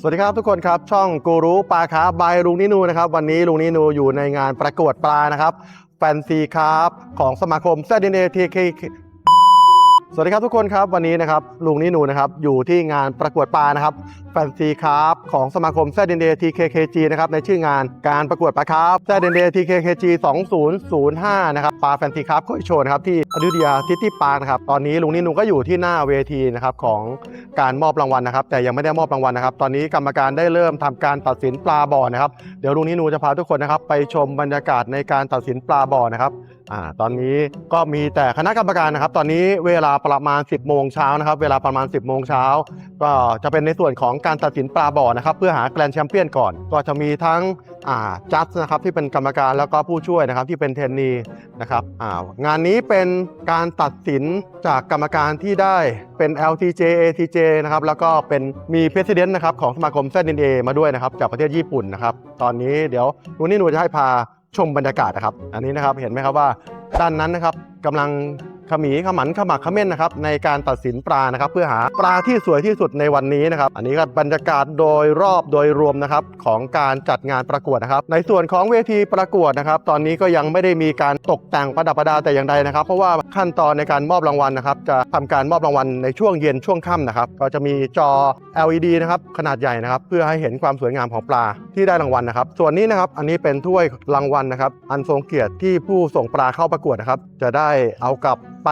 สวัสดีครับทุกคนครับช่องกูรูปลาคาร์ฟบายลุงนินูนะครับวันนี้ลุงนินูอยู่ในงานประกวดปลานะครับแฟนซีคาร์ฟของสมาคมแซดินเอทีเค สวัสดีครับทุกคนครับวันนี้นะครับลุงนินูนะครับอยู่ที่งานประกวดปลานะครับแฟนซีคร์ฟของสมาคมแซดินเอทีเคเคจีนะครับในชื่องานการประกวดปลาคร์ฟแซดินเอทีเคเคจี2005นะครับปลาแฟนซีคร์ฟโคยโชว์นะครับที่อยุธยาทิตี้ปาร์คนะครับตอนนี้ลุงนินูก็อยู่ที่หน้าเวทีนะครับของการมอบรางวัลนะครับ แต่ยังไม่ได้มอบรางวัลนะครับ ตอนนี้กรรมการได้เริ่มทำการตัดสินปลาบ่อนะครับเดี๋ยวลุงนินูจะพาทุกคนนะครับไปชมบรรยากาศในการตัดสินปลาบ่อนะครับ อ่าตอนนี้ก็มีแต่คณะกรรมการนะครับ ตอนนี้เวลาประมาณ 10 โมงเช้านะครับ เวลาประมาณ 10 โมงเช้า ก็จะเป็นในส่วนของการตัดสินปลาบ่อนะครับ เพื่อหาแกรนด์แชมเปี้ยนก่อน ก็จะมีทั้งอ่าจัดนะครับที่เป็นกรรมการแล้วก็ผู้ช่วยนะครับที่เป็นเทนนีนะครับอ่างานนี้เป็นการตัดสินจากกรรมการที่ได้เป็น LTJ ATJ นะครับแล้วก็เป็นมี President นะครับของสมาคม ZNA มาด้วยนะครับจากประเทศญี่ปุ่นนะครับตอนนี้เดี๋ยวลุนี่หนูจะให้พา ชมบรรยากาศนะครับ อันนี้นะครับเห็นไหมครับว่าด้านนั้นนะครับกำลัง ขมีขมันขมักขม้นนะครับในการตัดสินปลานะครับเพื่อหาปลาที่สวยที่สุดในวันนี้นะครับอันนี้ก็บรรยากาศโดยรอบโดยรวมนะครับของการจัดงานประกวดนะครับในส่วนของเวทีประกวดนะครับ ตอนนี้ก็ยังไม่ได้มีการตกแต่งประดับประดาแต่อย่างใดนะครับ เพราะว่าขั้นตอนในการมอบรางวัลนะครับจะทำการมอบรางวัลในช่วงเย็นช่วงค่ำนะครับก็จะมีจอ LED นะครับขนาดใหญ่นะครับเพื่อให้เห็นความสวยงามของปลาที่ได้รางวัลนะครับ ส่วนนี้นะครับอันนี้เป็นถ้วยรางวัลนะครับอันทรงเกียรติที่ผู้ส่งปลาเข้าประกวดนะครับจะได้เอากลับไป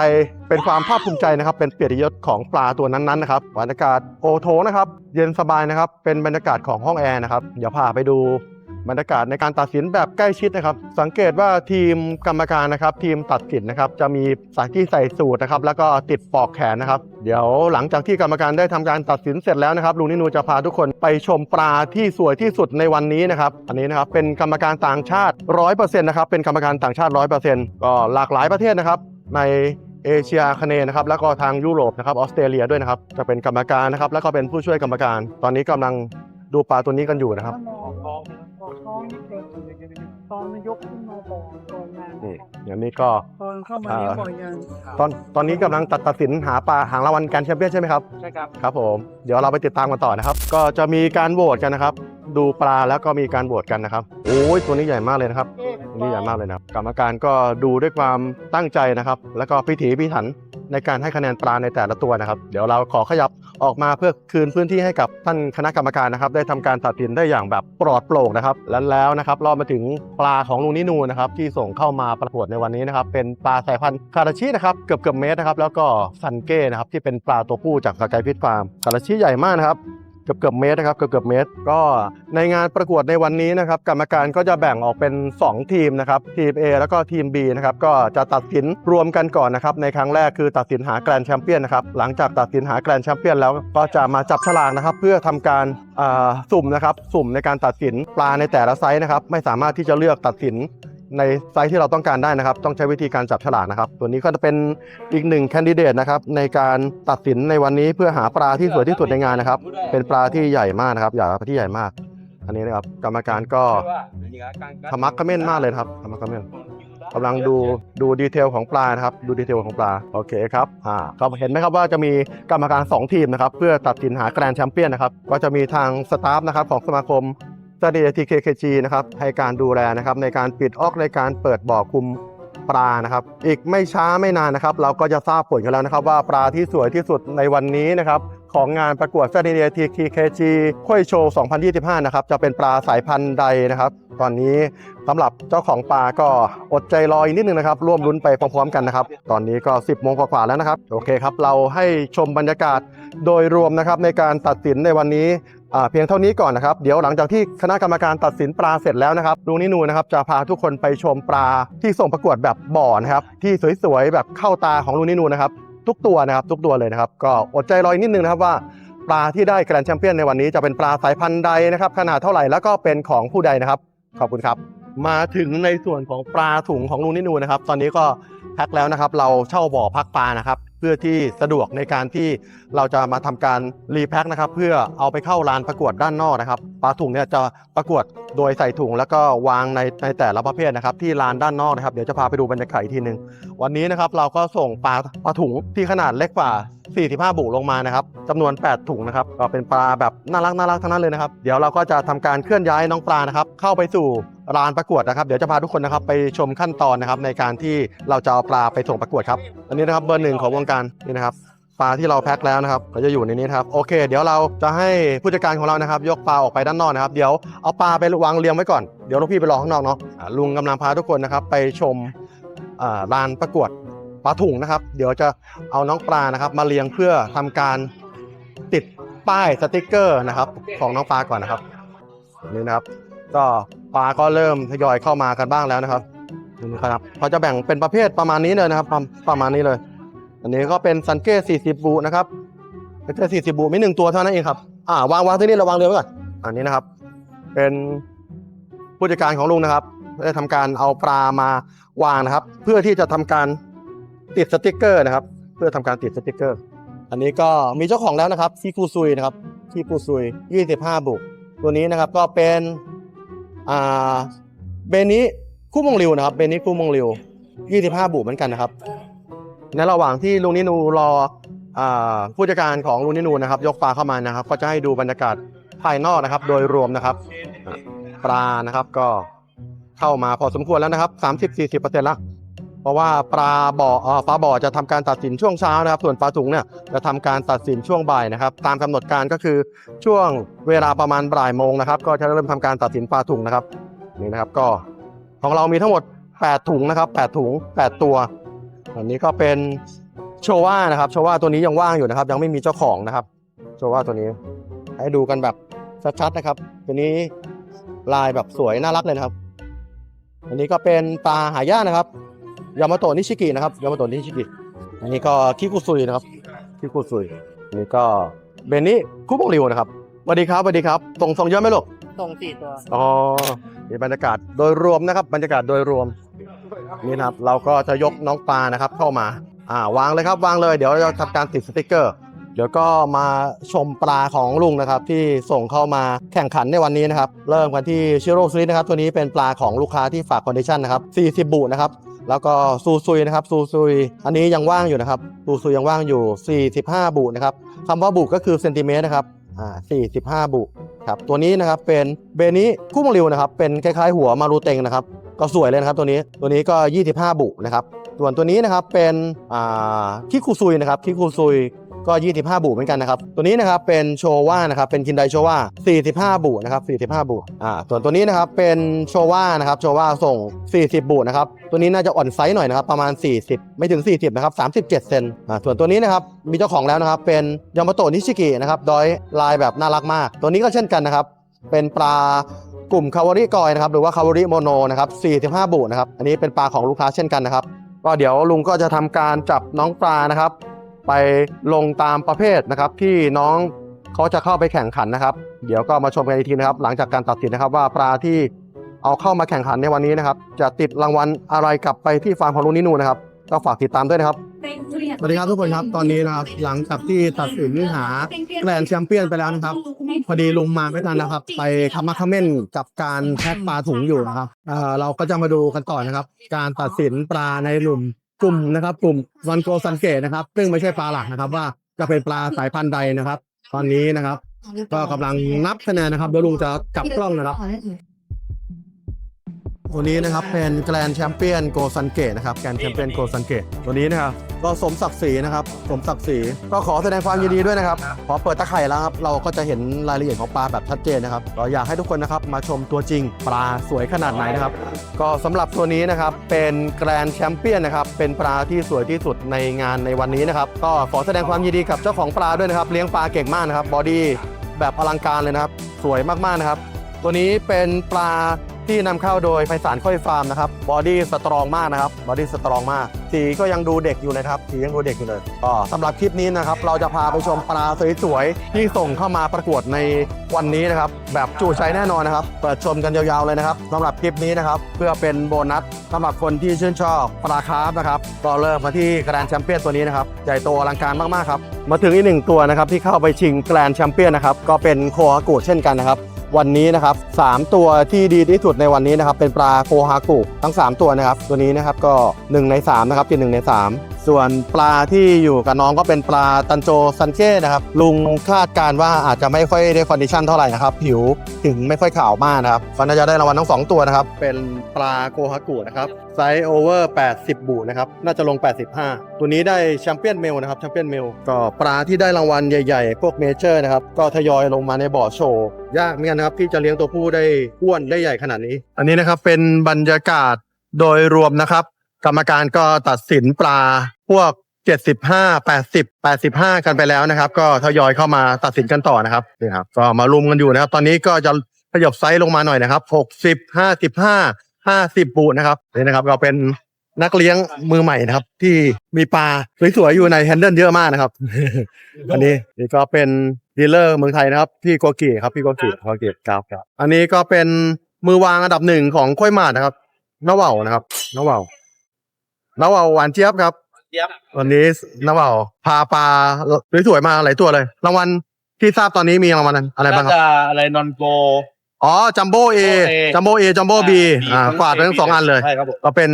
เป็นความภาคภูมิใจนะครับ เป็นเกียรติยศของปลาตัวนั้นๆนะครับบรรยากาศโอโถนะครับ เย็นสบายนะครับ เป็นบรรยากาศของห้องแอร์นะครับ เดี๋ยวพาไปดูบรรยากาศในการตัดสินแบบใกล้ชิดนะครับ สังเกตว่าทีมกรรมการนะครับ ทีมตัดสินนะครับ จะมีสายที่ใส่สูตรนะครับ แล้วก็ติดปอกแขนนะครับ เดี๋ยวหลังจากที่กรรมการได้ทำการตัดสินเสร็จแล้วนะครับลุงนินูจะพาทุกคนไปชมปลาที่สวยที่สุดในวันนี้นะครับ อันนี้นะครับเป็นกรรมการต่างชาติ 100%นะครับเป็นกรรมการต่างชาติ 100%ก็หลากหลายประเทศนะครับ ใน เอเชียคเนนะครับแล้วก็ทางยุโรปนะครับออสเตรเลียด้วยนะครับจะเป็นกรรมการนะครับแล้วก็เป็นผู้ช่วยกรรมการ ตอนนี้กำลังดูปลาตัวนี้กันอยู่นะครับออกท้องท้องนิดเดียวตอนยกขึ้น นงานนี่อย่างนี้ก็ตอนเข้ามาเนี่ยบ่อยงานตอนตอนนี้กำลังตัดตัดสินหาปลาหางรางวัลการแชมเปี้ยนใช่ไหมครับ ใช่ครับครับผมเดี๋ยวเราไปติดตามกันต่อนะครับ ก็จะมีการโหวตกันนะครับ ดูปลาแล้วก็มีการโหวตกันนะครับโอ้ยตัวนี้ใหญ่มากเลยนะครับตัวนี้ใหญ่มากเลยนะครับกรรมการก็ดูด้วยความตั้งใจนะครับ แล้วก็พิถีพิถัน ในการให้คะแนนปลาในแต่ละตัวนะครับ เดี๋ยวเราขอขยับออกมาเพื่อคืนพื้นที่ให้กับท่านคณะกรรมการนะครับ ได้ทำการตัดสินได้อย่างแบบปลอดโปร่งนะครับ และแล้วนะครับรอบมาถึงปลาของลุงนินูนะครับ ที่ส่งเข้ามาประกวดในวันนี้นะครับ เป็นปลาสายพันธุ์คาราชินะครับเกือบเกือบเมตรนะครับ แล้วก็ซันเก้นะครับที่เป็นปลาตัวผู้จากสกายพิษฟาร์มคาราชิใหญ่มากนะครับ เกือบเกือบเมตรนะครับเกือบเกือบเมตร ก็ในงานประกวดในวันนี้นะครับ กรรมการก็จะแบ่งออกเป็น 2 ทีมนะครับทีม A แล้วก็ทีม B นะครับก็จะตัดสินรวมกันก่อนนะครับในครั้งแรกคือตัดสินหาแกรนด์แชมเปี้ยนนะครับหลังจากตัดสินหาแกรนด์แชมเปี้ยนแล้วก็จะมาจับฉลากนะครับ เพื่อทำการสุ่มนะครับสุ่มในการตัดสินปลาในแต่ละไซส์นะครับไม่สามารถที่จะเลือกตัดสิน ในไซส์ที่เราต้องการได้นะครับ ต้องใช้วิธีการจับฉลากนะครับ ตัวนี้ก็จะเป็นอีกหนึ่งแคนดิเดตนะครับในการตัดสินในวันนี้เพื่อหาปลาที่สวยที่สุดในงานนะครับ เป็นปลาที่ใหญ่มากนะครับใหญ่ปลาที่ใหญ่มาก อันนี้นะครับกรรมการก็ขมักเขม้นมากเลยครับขมักเขม้นกำลังดูดูดีเทลของปลานะครับ ดูดีเทลของปลาโอเคครับอ่าก็เห็นไหมครับว่าจะมีกรรมการ 2 ทีมนะครับ เพื่อตัดสินหาแกรนด์แชมเปี้ยนนะครับ ก็จะมีทางสตาฟนะครับของสมาคม สตาดีทีเคเคจีนะครับให้การดูแลนะครับในการปิดออกในการเปิดบ่อคุมปลานะครับ อีกไม่ช้าไม่นานนะครับ เราก็จะทราบผลกันแล้วนะครับ ว่าปลาที่สวยที่สุดในวันนี้นะครับของงานประกวด s ซ d เ a ทีทีเคจีค่อยโชว์ 2025 นะครับ จะเป็นปลาสายพันธุ์ใดนะครับ ตอนนี้สำหรับเจ้าของปลาก็อดใจรออีกนิดนึงนะครับ ร่วมลุ้นไปพร้อมๆกันนะครับ ตอนนี้ก็ 10 โมงกว่าๆแล้วนะครับ โอเคครับ เราให้ชมบรรยากาศโดยรวมนะครับในการตัดสินในวันนี้ เพียงเท่านี้ก่อนนะครับ เดี๋ยวหลังจากที่คณะกรรมการตัดสินปลาเสร็จแล้วนะครับลุงนินูนะครับจะพาทุกคนไปชมปลาที่ส่งประกวดแบบบ่อนะครับที่สวยๆแบบเข้าตาของลุงนินูนะครับทุกตัวนะครับทุกตัวเลยนะครับ ก็อดใจรออีกนิดนึงนะครับว่าปลาที่ได้แกรนด์แชมเปี้ยนในวันนี้จะเป็นปลาสายพันธุ์ใดนะครับ ขนาดเท่าไหร่แล้วก็เป็นของผู้ใดนะครับ ขอบคุณครับ มาถึงในส่วนของปลาถุงของลุงนินูนะครับ ตอนนี้ก็ พ็คแล้วนะครับ เราเช่าบ่อพักปลานะครับ เพื่อที่สะดวกในการที่เราจะมาทำการรีแพ็คนะครับ เพื่อเอาไปเข้าลานประกวดด้านนอกนะครับปลาถุงเนี่ยจะประกวดโดยใส่ถุง แล้วก็วางในในแต่ละประเภทนะครับ ที่ลานด้านนอกนะครับเดี๋ยวจะพาไปดูบรรยากาศอีกทีหนึ่งวันนี้นะครับเราก็ส่งปลาปลาถุงที่ขนาดเล็กกว่า 45 บุลงมานะครับจำนวน 8 ถุงนะครับก็เป็นปลาแบบน่ารักน่ารักทั้งนั้นเลยนะครับ เดี๋ยวเราก็จะทำการเคลื่อนย้ายน้องปลานะครับเข้าไปสู่ ลานประกวดนะครับเดี๋ยวจะพาทุกคนนะครับไปชมขั้นตอนนะครับในการที่เราจะเอาปลาไปส่งประกวดครับอันนี้นะครับเบอร์หนึ่งของวงการนี่นะครับปลาที่เราแพ็คแล้วนะครับก็จะอยู่ในนี้ครับโอเค เดี๋ยวเราจะให้ผู้จัดการของเรานะครับ ยกปลาออกไปด้านนอกนะครับ เดี๋ยวเอาปลาไปวางเรียงไว้ก่อนเดี๋ยวลูกพี่ไปรอข้างนอกเนาะลุงกำลังพาทุกคนนะครับไปชมอ่าลานประกวดปลาถุงนะครับ เดี๋ยวจะเอาน้องปลานะครับ มาเรียงเพื่อทำการติดป้ายสติกเกอร์นะครับ ของน้องปลาก่อนนะครับนี่นะครับ ก็ ปลาก็เริ่มทยอยเข้ามากันบ้างแล้วนะครับนี่ครับเขาจะแบ่งเป็นประเภทประมาณนี้เลยนะครับประมาณนี้เลย อันนี้ก็เป็นซันเก้40บูนะครับซันเก้40บูมีหนึ่งตัวเท่านั้นเองครับอ่าวางวางที่นี่เราวางเรือไว้ก่อนอันนี้นะครับ เป็นผู้จัดการของลุงนะครับได้ทำการเอาปลามาวางนะครับ เพื่อที่จะทำการติดสติกเกอร์นะครับ เพื่อทำการติดสติกเกอร์ อันนี้ก็มีเจ้าของแล้วนะครับที่กูซุยนะครับที่กูซุย 25 บุกตัวนี้นะครับก็เป็น อ่าเบนี้คู่มงริวนะครับเบนี้คู่มงริว25บุเหมือนกันนะครับ ในระหว่างที่ลุงนินูรอผู้จัดการของลุงนินูนะครับ ยกปลาเข้ามานะครับ ก็จะให้ดูบรรยากาศภายนอกนะครับ โดยรวมนะครับ ปลานะครับก็เข้ามาพอสมควรแล้วนะครับ 30-40%แล้ว ราะว่าปลาบ่อปลาบ่อจะทำการตัดสินช่วงเช้านะครับ ส่วนปลาถุงเนี่ยจะทำการตัดสินช่วงบ่ายนะครับ ตามกำหนดการก็คือช่วงเวลาประมาณบ่ายโมงนะครับ ก็จะเริ่มทำการตัดสินปลาถุงนะครับนี่นะครับก็ของเรามีทั้งหมด 8 ถุงนะครับ 8 ถุง 8 ตัวอันนี้ก็เป็นโชว่านะครับโชว่าตัวนี้ยังว่างอยู่นะครับ ยังไม่มีเจ้าของนะครับโชว่าตัวนี้ ให้ดูกันแบบชัดๆนะครับตัวนี้ลายแบบสวยน่ารักเลยนะครับ อันนี้ก็เป็นปลาหายากนะครับ ยามาโตะนิชิกินะครับยามาโตะนิชิกิอันนี้ก็คิคุซุยนะครับคิคุซุยอันนี้ก็เบนนี่คุโบริวนะครับสวัสดีครับสวัสดีครับส่งส่งเยอะไหมลูกส่งสี่ตัวอ๋อนี่บรรยากาศโดยรวมนะครับ บรรยากาศโดยรวมนี่นะครับ เราก็จะยกน้องปลานะครับ เข้ามาอ่าวางเลยครับวางเลยเดี๋ยวเราจะทำการติดสติกเกอร์ เดี๋ยวก็มาชมปลาของลุงนะครับ ที่ส่งเข้ามาแข่งขันในวันนี้นะครับ เริ่มกันที่ชิโร่ซีนะครับ ตัวนี้เป็นปลาของลูกค้าที่ฝากคอนดิชันนะครับ40บุนะครับ แล้วก็ซูซุยนะครับซูซุย อันนี้ยังว่างอยู่นะครับซูซุยยังว่างอยู่ 45 บุนะครับคำว่าบุก็คือเซนติเมตรนะครับอ่า45 บุครับตัวนี้นะครับเป็นเบนิคู่มงริวนะครับเป็นคล้ายๆ หัวมารูเต็งนะครับก็สวยเลยนะครับตัวนี้ตัวนี้ก็ 25 บุนะครับส่วนตัวนี้นะครับเป็นอ่าคิคุซุยนะครับคิคุซุย ก็ 25 บุเหมือนกันนะครับ ตัวนี้นะครับเป็นโชว่านะครับเป็นคินไดโชว่า45 บุนะครับ45 บุอ่าส่วนตัวนี้นะครับเป็นโชว่านะครับโชว่าส่ง 40 บุนะครับตัวนี้น่าจะอ่อนไซส์หน่อยนะครับประมาณ 40 ไม่ถึง 40นะครับ37 เซนอ่าส่วนตัวนี้นะครับมีเจ้าของแล้วนะครับเป็นยามาโตะนิชิกินะครับดอยลายแบบน่ารักมาก ตัวนี้ก็เช่นกันนะครับเป็นปลากลุ่มคาวาริกอยนะครับหรือว่าคาวาริโมโนนะครับ45 บุนะครับอันนี้เป็นปลาของลูกค้าเช่นกันนะครับก็เดี๋ยวลุงก็จะทำการจับน้องปลานะครับ ไปลงตามประเภทนะครับ ที่น้องเขาจะเข้าไปแข่งขันนะครับ เดี๋ยวก็มาชมกันอีกทีนะครับ หลังจากการตัดสินนะครับว่าปลาที่เอาเข้ามาแข่งขันในวันนี้นะครับ จะติดรางวัลอะไรกลับไปที่ฟาร์มของลุงนินูนะครับก็ฝากติดตามด้วยนะครับสวัสดีครับทุกคนครับตอนนี้นะครับหลังจากที่ตัดสินหาแกรนด์แชมเปี้ยนไปแล้วนะครับ พอดีลงมาไม่ทันนะครับ ไปคัมมาคัมเมนกับการแพ็คปลาถุงอยู่นะครับเอ่อเราก็จะมาดูกันต่อนะครับ การตัดสินปลาในกลุ่ม กลุ่มนะครับ กลุ่มวันโกซันเกตนะครับ ซึ่งไม่ใช่ปลาหลักนะครับ ว่าจะเป็นปลาสายพันธุ์ใดนะครับ ตอนนี้นะครับ ก็กำลังนับคะแนนนะครับเดี๋ยวลุงจะกลับกล้องนะครับ ตัวนี้นะครับเป็นแกรนแชมเปี้ยนโกซันเกตนะครับแกรนแชมเปี้ยนโกซันเกตตัวนี้นะครับก็สมศักดิ์ศรีนะครับสมศักดิ์ศรีก็ขอแสดงความยินดีด้วยนะครับพอเปิดตะไคร่แล้วครับเราก็จะเห็นรายละเอียดของปลาแบบชัดเจนนะครับก็อยากให้ทุกคนนะครับมาชมตัวจริงปลาสวยขนาดไหนนะครับก็สำหรับตัวนี้นะครับเป็นแกรนแชมเปี้ยนนะครับเป็นปลาที่สวยที่สุดในงานในวันนี้นะครับก็ขอแสดงความยินดีกับเจ้าของปลาด้วยนะครับเลี้ยงปลาเก่งมากนะครับบอดี้แบบอลังการเลยนะครับสวยมากๆนะครับตัวนี้เป็นปลา ที่นำเข้าโดยไพศาลค่อยฟาร์มนะครับบอดี้สตรองมากนะครับบอดี้สตรองมากสีก็ยังดูเด็กอยู่นะครับสียังดูเด็กอยู่เลยก็สำหรับคลิปนี้นะครับเราจะพาไปชมปลาสวยๆที่ส่งเข้ามาประกวดในวันนี้นะครับแบบจูใจแน่นอนนะครับเปิดชมกันยาวๆเลยนะครับสำหรับคลิปนี้นะครับเพื่อเป็นโบนัสสำหรับคนที่ชื่นชอบปลาคาร์ฟนะครับก็เริ่มมาที่แกรนด์แชมเปี้ยนตัวนี้นะครับใหญ่โตอลังการมากๆครับมาถึงอีกหนึ่งตัวนะครับที่เข้าไปชิงแกรนด์แชมเปี้ยนนะครับก็เป็นโคฮากุเช่นกันนะครับ วันนี้นะครับ 3 ตัวที่ดีที่สุดในวันนี้นะครับ เป็นปลาโคฮากุทั้ง 3 ตัวนะครับ ตัวนี้นะครับก็ 1 ใน3นะครับเป็น1ใน 3 ส่วนปลาที่อยู่กับน้องก็เป็นปลาตันโจซันเก้นะครับ ลุงคาดการว่าอาจจะไม่ค่อยได้คอนดิชันเท่าไหร่นะครับ ผิวถึงไม่ค่อยขาวมากนะครับก็น่าจะได้รางวัลทั้ง 2 ตัวนะครับ เป็นปลาโคฮากุนะครับไซส์โอเวอร์80 บูนะครับ น่าจะลง 85 ตัวนี้ได้แชมเปี้ยนเมลนะครับแชมเปี้ยนเมลก็ปลาที่ได้รางวัลใหญ่ๆ พวกเมเจอร์นะครับ ก็ทยอยลงมาในบ่อโชว์ยากเหมือนกันนะครับที่จะเลี้ยงตัวผู้ได้อ้วนได้ใหญ่ขนาดนี้ อันนี้นะครับเป็นบรรยากาศโดยรวมนะครับ กรรมการก็ตัดสินปลา พวก75 80 85กันไปแล้วนะครับ ก็ทยอยเข้ามาตัดสินกันต่อนะครับนี่ครับก็มารุมกันอยู่นะครับ ตอนนี้ก็จะขยับไซส์ลงมาหน่อยนะครับ60 55 50บูนะครับนี่นะครับ ก็เป็นนักเลี้ยงมือใหม่นะครับ ที่มีปลาสวยๆอยู่ในแฮนเดิลเยอะมากนะครับ อันนี้นี่ก็เป็นดีลเลอร์เมืองไทยนะครับ พี่โกกิครับพี่โกกิโกกิครับครับ อันนี้ก็เป็นมือวางอันดับหนึ่งของค่อยหมาดนะครับน้าเหว่านะครับน้าเหว่าน้าเหว่าหวานเจี๊ยบครับ เจี๊ยบวันนี้น้าเหว่าพาปลาสวยๆมาหลายตัวเลย รางวัลที่ทราบตอนนี้มีรางวัลอะไรบ้างครับน่าจะอะไรนอนโกอ๋อจัมโบ้เอ Jumbo A จัมโบ้เอจัมโบ้บีอ่ากวาดไปทั้งสองอันเลยใช่ครับผมก็เป็น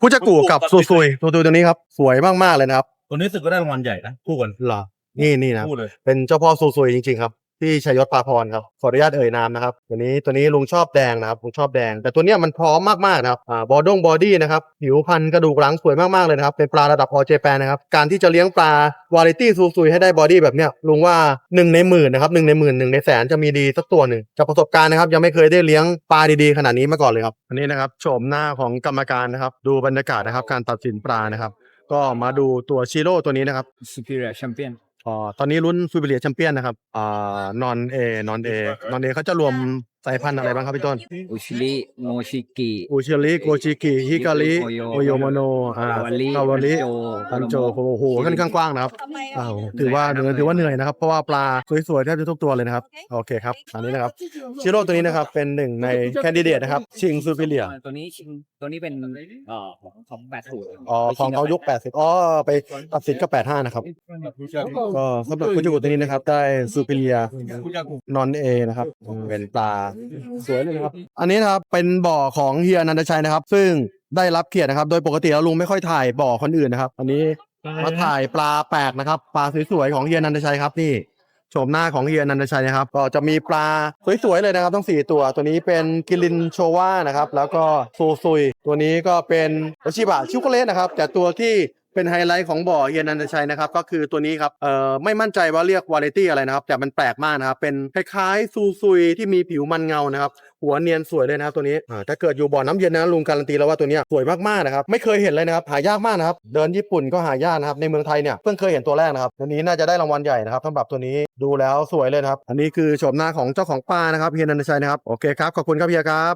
ผู้จักกูกับซูซุยซูซุยตัวนี้ครับ สวยมากๆเลยนะครับ ตัวนี้รู้สึกก็ได้รางวัลใหญ่นะคู่กันเหรอนี่นี่นะครับคู่เลยเป็นเจ้าพ่อซูซุยจริง ๆ ครับ ที่ชัยยศปาพรครับขออนุญาตเอ่ยนามนะครับตัวนี้ตัวนี้ลุงชอบแดงนะครับลุงชอบแดง แต่ตัวเนี้ยมันพร้อมมากๆนะครับอ่าบอดงบอดี้นะครับผิวพันกระดูกหลังสวยมากๆเลยนะครับเป็นปลาระดับออเจแปนนะครับการที่จะเลี้ยงปลาวาไรตี้ซูซุยให้ได้บอดี้แบบเนี้ยลุงว่าหนึ่งในหมื่นนะครับหนึ่งในหมื่นหนึ่งในแสนจะมีดีสักตัวหนึ่งจากประสบการณ์นะครับยังไม่เคยได้เลี้ยงปลาดีๆขนาดนี้มาก่อนเลยครับอันนี้นะครับโฉมหน้าของกรรมการนะครับดูบรรยากาศนะครับการตัดสินปลานะครับก็มาดูตัวชิโร่ตัวนี้นะครับ superior champion อ่าตอนนี้รุ่นซูเปอร์เลียแชมเปี้ยนนะครับอ่านอนเอนอนเอนอนเอเขาจะรวม สายพันธุ์อะไรบ้างครับพี่ต้น ushili moshiki อูชิริโกชิกิฮิการิโอโอโยโยโมโนอ่า Kawali คาวาริ Tanjo ตันโจโอ้โหค่อนข้างกว้างนะครับอ้าวถือว่าเหนื่อยถือว่าเหนื่อยนะครับเพราะว่าปลาสวยๆแทบจะทุกตัวเลยนะครับโอเคครับอันนี้นะครับชิโร่ตัวนี้นะครับเป็นหนึ่งในแคนดิเดตนะครับชิงซูเปอร์เลียตัวนี้ชิงตัวนี้เป็นเอ่อของของแปดศูนย์อ๋อของเขายุค80อ๋อไปตัดสินก็85นะครับก็สำหรับคุณจูกุตัวนี้นะครับได้ซูเปอร์เลียนอนเอนะครับเป็นปลาสวยเลยครับ อันนี้นะครับเป็นบ่อของเฮียนันทชัยนะครับ ซึ่งได้รับเกียรตินะครับ โดยปกติแล้วลุงไม่ค่อยถ่ายบ่อคนอื่นนะครับ อันนี้มาถ่ายปลาแปลกนะครับ ปลาสวยๆของเฮียนันทชัยครับนี่โฉมหน้าของเฮียนันทชัยนะครับ ก็จะมีปลาสวยๆเลยนะครับทั้งสี่ตัว ตัวนี้เป็นกิลินโชวานะครับ แล้วก็ซูซุย ตัวนี้ก็เป็นโอชิบะชิโกเลตนะครับ แต่ตัวที่ เป็นไฮไลท์ของบ่อเฮียนันทชัยนะครับก็คือตัวนี้ครับเอ่อไม่มั่นใจว่าเรียกวาไรตี้อะไรนะครับ แต่มันแปลกมากนะครับ เป็นคล้ายๆซูซุยที่มีผิวมันเงานะครับ หัวเนียนสวยเลยนะครับตัวนี้อ่าถ้าเกิดอยู่บ่อน้ำเย็นนะลุงการันตีแล้วว่าตัวนี้สวยมากๆนะครับไม่เคยเห็นเลยนะครับหายากมากนะครับเดินญี่ปุ่นก็หายากนะครับในเมืองไทยเนี่ยเพิ่งเคยเห็นตัวแรกนะครับตัวนี้น่าจะได้รางวัลใหญ่นะครับสำหรับตัวนี้ดูแล้วสวยเลยครับ อันนี้คือโฉมหน้าของเจ้าของปลานะครับเฮียนันทชัยนะครับโอเคครับขอบคุณครับเฮียครับ